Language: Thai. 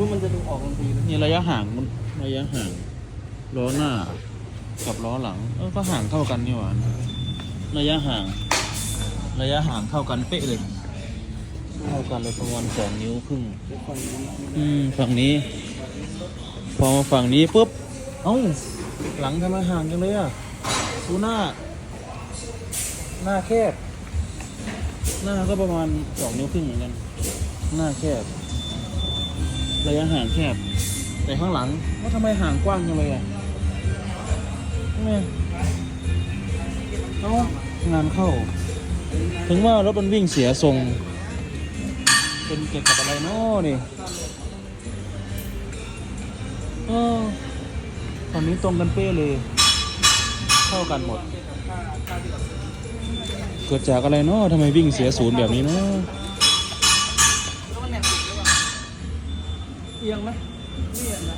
ปุ๊บมันจะดูออกทันทีเลยนี่ระยะห่างมันระยะห่างล้อหน้ากับล้อหลังเออก็ห่างเท่ากันนี่หว่าระยะห่าง ระยะห่างเท่ากันเป๊ะเลย เท่ากันเลยประมาณสองนิ้วครึ่งฝั่งนี้อืมฝั่งนี้ พอมาฝั่งนี้ปุ๊บเอ้าหลังทำไมห่างจังเลยอะดูหน้า หน้าแคบ หน้าก็ประมาณสองนิ้วครึ่งเหมือนกัน หน้าแคบ ระยะห่างแคบ แต่ข้างหลังว่าทำไมห่างกว้างจังเลยอะทำไมเอางานเข้า ถึงว่ารถมันวิ่งเสียทรง เป็นเกี่ยวกับอะไรเนาะนี่เออฝั่งนี้ตรงกันเป๊ะเลยเท่ากันหมด เกิดจากอะไรเนาะทำไมวิ่งเสียศูนย์แบบนี้เนาะ เอียงไหมไม่เอียงนะ